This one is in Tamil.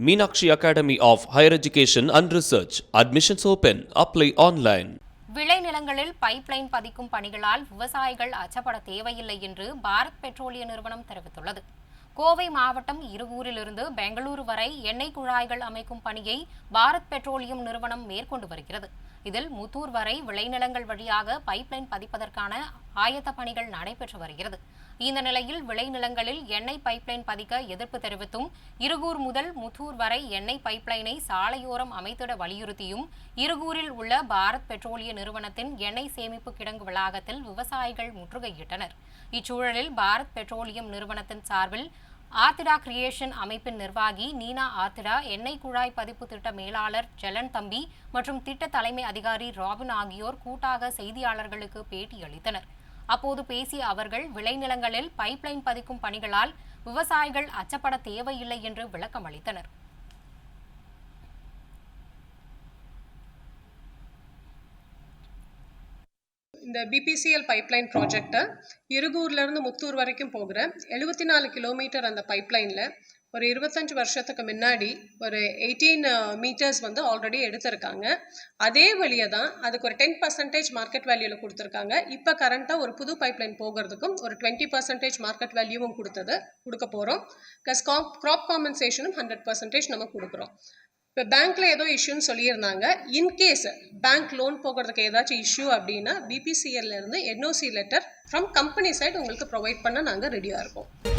Meenakshi academy of higher education and research. Admissions open apply online விளைநிலங்களில் pipeline பதிக்கும் பணிகளால் விவசாயிகள் அச்சப்பட தேவையில்லை என்று பாரத் பெட்ரோலிய நிறுவனம் தெரிவித்துள்ளது. கோவை மாவட்டம் இருகூரிலிருந்து பெங்களூரு வரை எண்ணெய் குழாய்கள் அமைக்கும் பணியை பாரத் பெட்ரோலியம் நிறுவனம் மேற்கொண்டு வருகிறது. இதில் முத்தூர் வரை விளைநிலங்கள் வழியாக பைப்லைன் பதிப்பதற்கான ஆயத்த பணிகள் நடைபெற்று வருகிறது. இந்த நிலையில் விளைநிலங்களில் எண்ணெய் பைப்லைன் பதிக்க எதிர்ப்பு தெரிவித்தும் இருகூர் முதல் முத்தூர் வரை எண்ணெய் பைப்லைனை சாலையோரம் அமைத்திட வலியுறுத்தியும் இருகூரில் உள்ள பாரத் பெட்ரோலிய நிறுவனத்தின் எண்ணெய் சேமிப்பு கிடங்கு வளாகத்தில் விவசாயிகள் முற்றுகையிட்டனர். இச்சூழலில் பாரத் பெட்ரோலியம் நிறுவனத்தின் சார்பில் ஆத்திடா கிரியேஷன் அமைப்பின் நிர்வாகி நீனா ஆத்திடா எண்ணெய் குழாய் பதிப்பு திட்ட மேலாளர் ஜெலன் தம்பி மற்றும் திட்ட தலைமை அதிகாரி ராபின் ஆகியோர் கூட்டாக செய்தியாளர்களுக்கு பேட்டியளித்தனர் அப்போது பேசிய அவர்கள் விளைநிலங்களில் பைப்லைன் பதிக்கும் பணிகளால் விவசாயிகள் அச்சப்பட தேவையில்லை என்று விளக்கம் அளித்தனர். இந்த பிபிசிஎல் பைப்லைன் ப்ராஜெக்டை இருகூர்லேருந்து முத்தூர் வரைக்கும் போகிற எழுபத்தி நாலு கிலோமீட்டர் அந்த பைப்லைனில் ஒரு இருபத்தஞ்சு வருஷத்துக்கு முன்னாடி ஒரு எயிட்டீன் மீட்டர்ஸ் uh, வந்து ஆல்ரெடி எடுத்திருக்காங்க. அதே வழியை தான் அதுக்கு ஒரு டென் பர்சன்டேஜ் மார்க்கெட் வேல்யூவில் கொடுத்துருக்காங்க. இப்போ கரண்ட்டாக ஒரு புது பைப்லைன் போகிறதுக்கும் ஒரு டுவெண்ட்டி பர்சன்டேஜ் மார்க்கெட் வேல்யூவும் கொடுத்தது கொடுக்க போகிறோம் ப்ளஸ் காப் க்ராப் காம்பன்சேஷனும் ஹண்ட்ரட் பர்சன்டேஜ் நம்ம கொடுக்குறோம். இப்போ பேங்க்ல ஏதோ இஷ்யூன்னு சொல்லியிருந்தாங்க. இன்கேஸ் பேங்க் லோன் போகிறதுக்கு ஏதாச்சும் இஷ்யூ அப்படின்னா பிபிசிஎல்லேருந்து NOC letter from company side உங்களுக்கு ப்ரொவைட் பண்ண நாங்கள் ரெடியாக இருக்கோம்.